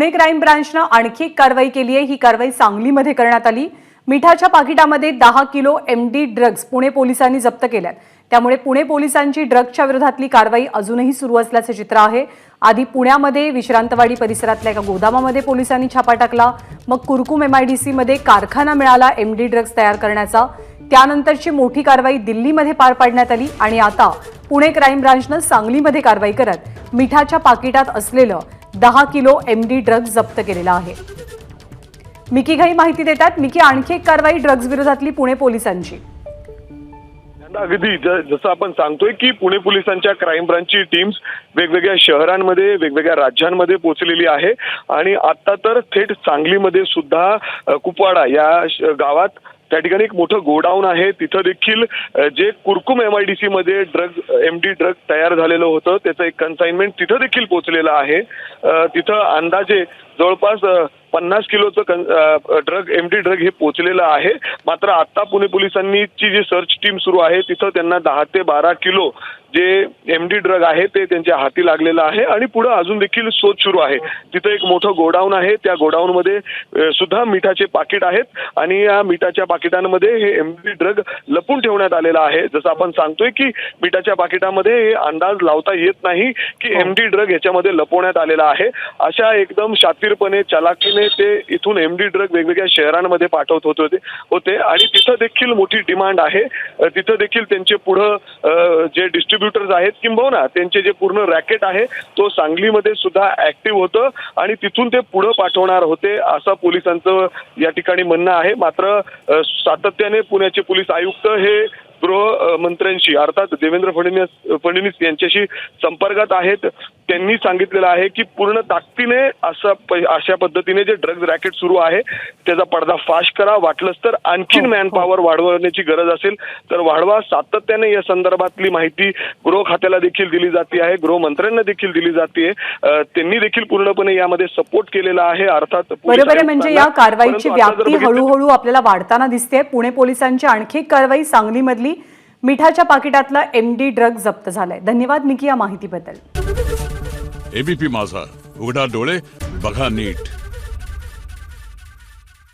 Pune crime ब्रांचनं आणखी एक कारवाई केली आहे. ही कारवाई सांगलीमध्ये करण्यात आली. मिठाच्या पाकिटामध्ये दहा kilo M D drugs Pune पोलिसांनी जप्त केल्यात. त्यामुळे पुणे पोलिसांची ड्रग्जच्या विरोधातली कारवाई अजूनही सुरू असल्याचं चित्र आहे. आधी पुण्यामध्ये विश्रांतवाडी परिसरातल्या एका गोदामामध्ये पोलिसांनी छापा टाकला. मग कुरकुम एमआयडीसी मध्ये कारखाना मिळाला एम डी ड्रग्ज तयार करण्याचा. त्यानंतरची मोठी कारवाई दिल्लीमध्ये पार पाडण्यात आली आणि आता पुणे क्राईम ब्रांचनं सांगलीमध्ये कारवाई करत मिठाच्या पाकिटात असलेलं दहा किलो एम डी ड्रग्ज जप्त केलेला आहे. मिकी घाई माहिती देतात मिकी आणखी एक कारवाई ड्रग्ज विरोधातली पुणे पोलिसांची. अगदी जसं आपण सांगतोय की पुणे पोलिसांच्या क्राईम ब्रांचची टीम्स वेगवेगळ्या शहरांमध्ये वेगवेगळ्या राज्यांमध्ये पोहोचलेली आहे. आणि आता तर थेट सांगलीमध्ये सुद्धा कुपवाडा या गावात त्या ठिकाणी एक मोठं गोडाऊन आहे. तिथं देखील जे Kurkumbh M I D C मध्ये ड्रग एम डी ड्रग तयार झालेलं होतं त्याचं एक कन्साइनमेंट तिथं देखील पोहोचलेलं आहे. तिथं अंदाजे जवळपास पन्नास किलोचं ड्रग एम डी ड्रग हे पोचलेलं आहे. मात्र आता पुणे पोलिसांनी ची जी सर्च टीम सुरू आहे तिथं त्यांना दहा ते बारा किलो जे एम डी ड्रग आहे ते त्यांच्या हाती लागलेलं आहे आणि पुढे अजून देखील शोध सुरू आहे. तिथं एक मोठं गोडाऊन आहे. त्या गोडाऊनमध्ये अ, सुद्धा मिठाचे पाकिट आहेत आणि या मिठाच्या पाकिटांमध्ये हे एम डी ड्रग लपून ठेवण्यात आलेलं आहे. जसं आपण सांगतोय की मिठाच्या पाकिटामध्ये हे अंदाज लावता येत नाही की एम डी ड्रग ह्याच्यामध्ये लपवण्यात आलेला आहे. अशा एकदम शातीरपणे चलाकीने ते इथून एम डी ड्रग वेगवेगळ्या शहरांमध्ये पाठवत होत होते आणि तिथं देखील मोठी डिमांड आहे. तिथं देखील त्यांचे पुढं जे डिस्ट्रीब्युटर्स आहेत किंबहुना त्यांचे जे पूर्ण रॅकेट आहे तो सांगलीमध्ये सुद्धा ऍक्टिव्ह होतं आणि तिथून ते पुढे पाठवणार होते असं पोलिसांचं या ठिकाणी म्हणणं आहे. मात्र सातत्याने पुण्याचे पोलीस आयुक्त हे गृहमंत्र्यांशी अर्थात देवेंद्र फडणवीस फडणवीस यांच्याशी संपर्कात आहेत. त्यांनी सांगितलेलं आहे की पूर्ण ताकदीने असं अशा पद्धतीने जे ड्रग्ज रॅकेट सुरू आहे त्याचा पडदा फाश करा. वाटलंच तर आणखीन हो, मॅन पॉवर वाढवण्याची गरज असेल तर वाढवा. सातत्याने या संदर्भातली माहिती गृह खात्याला देखील दिली जाते आहे. गृहमंत्र्यांना देखील दिली जाते त्यांनी देखील पूर्णपणे यामध्ये सपोर्ट केलेला आहे. अर्थात बरोबर आहे म्हणजे या. कारवाईची व्याप्ती हळूहळू आपल्याला वाढताना दिसते पुणे पोलिसांची आणखी कारवाई सांगलीमधली मिठाच्या पाकिटातला एम डी ड्रग जप्त झालाय. धन्यवाद मिकी या माहितीबद्दल. एबीपी माझा. उघडा डोळे बघा नीट.